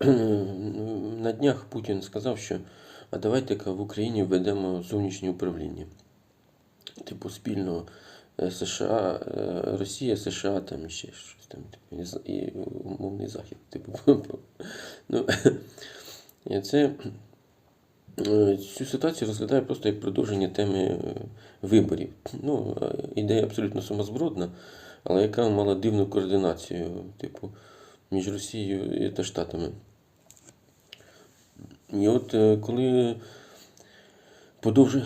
на днях Путін сказав, що а давайте-ка в Україні введемо зовнішнє управління. Типу спільного е, США, е, Росія, США, там ще щось там, типу, і умовний захід. Типу, ну, це е, цю ситуацію розглядає просто як продовження теми виборів. Ну, ідея абсолютно сумасбродна, але яка мала дивну координацію, типу, між Росією та Штатами. І от е, коли подовжу,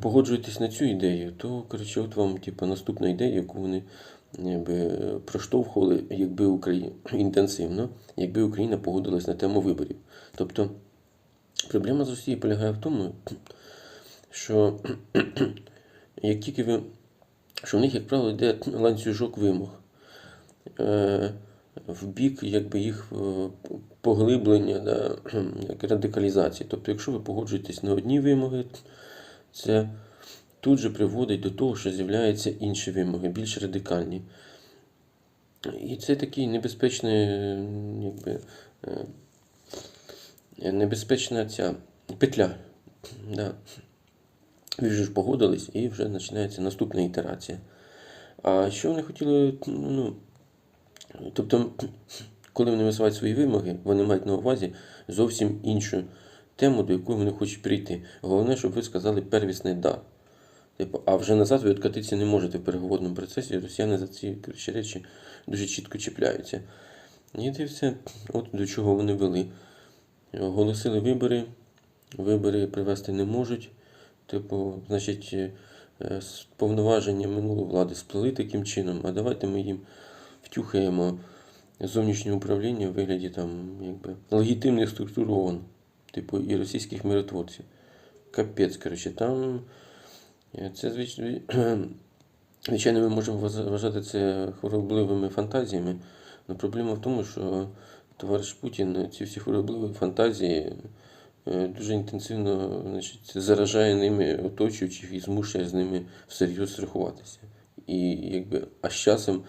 погоджуєтесь на цю ідею, то коротше, от вам типу, наступна ідея, яку вони якби, проштовхували, якби Україна інтенсивно, якби Україна погодилась на тему виборів. Тобто проблема з Росією полягає в тому, що як тільки ви, що в них, як правило, йде ланцюжок вимог. В бік якби, їх е, поглиблення, да, радикалізації. Тобто, якщо ви погоджуєтесь на одні вимоги, це тут же приводить до того, що з'являються інші вимоги, більш радикальні. І це такий небезпечний, якби, е, небезпечна ця петля. Да. Ви ж погодились, і вже починається наступна ітерація. А що вони хотіли, ну, Тобто, коли вони висувають свої вимоги, вони мають на увазі зовсім іншу тему, до якої вони хочуть прийти. Головне, щоб ви сказали первісне да. Типу, а вже назад ви відкатитися не можете в переговорному процесі. Росіяни за ці речі дуже чітко чіпляються. І це от до чого вони вели. Оголосили вибори, вибори привести не можуть. Типу, значить, е, повноваження минулої влади сплели таким чином, а давайте ми їм втюхаємо зовнішнє управління в вигляді там, якби, легітимних структур ООН, типу і російських миротворців. Капець, коротше, там е, це звичайно. Ми можемо вважати це хворобливими фантазіями, але проблема в тому, що товариш Путін ці всі хворобливі фантазії е, дуже інтенсивно значить, заражає ними оточуючих і змушує з ними всерйоз рахуватися. І якби, а з часом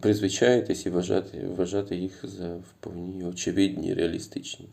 призвичаєтесь і вважати, вважати їх за вповні очевидні, реалістичні.